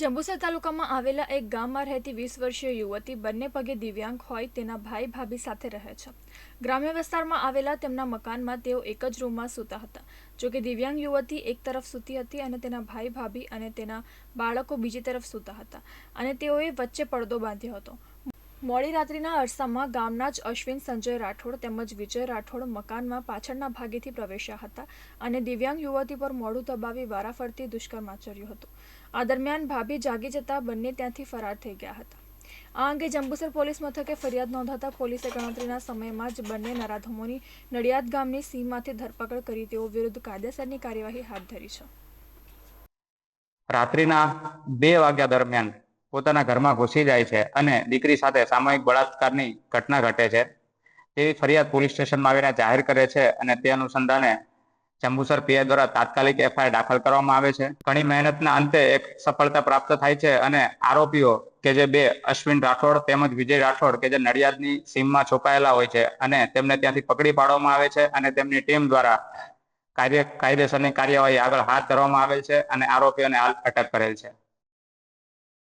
જંબુસર તાલુકામાં આવેલા એક ગામમાં રહેતી વીસ વર્ષીય યુવતી બંને પગે દિવ્યાંગ હોય તેના ભાઈ ભાભી સાથે રહે છે. ગ્રામ્ય વિસ્તારમાં આવેલા તેમના મકાનમાં તેઓ એક જ રૂમમાં સૂતા હતા. જોકે દિવ્યાંગ યુવતી એક તરફ સૂતી હતી અને તેના ભાઈ ભાભી અને તેના બાળકો બીજી તરફ સૂતા હતા અને તેઓએ વચ્ચે પડદો બાંધ્યો હતો. મોડી રાત્રિના અરસામાં ગામના જ અશ્વિન, સંજય રાઠોડ તેમજ વિજય રાઠોડ મકાનમાં પાછળના ભાગેથી પ્રવેશ્યા હતા અને દિવ્યાંગ યુવતી પર મોડું દબાવી વારાફરતી દુષ્કર્મ આચર્યું હતું. આ દરમિયાન ભાભી જાગી જતા બંને ત્યાંથી ફરાર થઈ ગયા હતા. આ અંગે જંબુસર પોલીસ મથકે ફરિયાદ નોંધાતા પોલીસે ગણતરીના સમયમાં જ બંને નરાધમોની નડિયાદ ગામની સીમમાંથી ધરપકડ કરી તેઓ વિરુદ્ધ કાયદેસરની કાર્યવાહી હાથ ધરી છે. રાત્રિના બે વાગ્યા દરમિયાન પોતાના ઘરમાં ઘૂસી જાય છે અને દીકરી સાથે સામૂહિક બળાત્કારની ઘટના ઘટે છે. તેવી ફરિયાદ પોલીસ સ્ટેશનમાં આવીને જાહેર કરે છે અને તે અનુસંધાને જંબુસર પીઆઈ દ્વારા તાત્કાલિક એફઆઈઆર દાખલ કરવામાં આવે છે. ઘણી મહેનતના અંતે એક સફળતા પ્રાપ્ત થાય છે અને આરોપીઓ કે જે બે અશ્વિન રાઠોડ તેમજ વિજય રાઠોડ કે જે નડિયાદની સીમમાં છુપાયેલા હોય છે અને તેમને ત્યાંથી પકડી પાડવામાં આવે છે અને તેમની ટીમ દ્વારા કાર્ય કાયદેસરની કાર્યવાહી આગળ હાથ ધરવામાં આવેલ છે અને આરોપીઓને હાલ અટક કરેલ છે.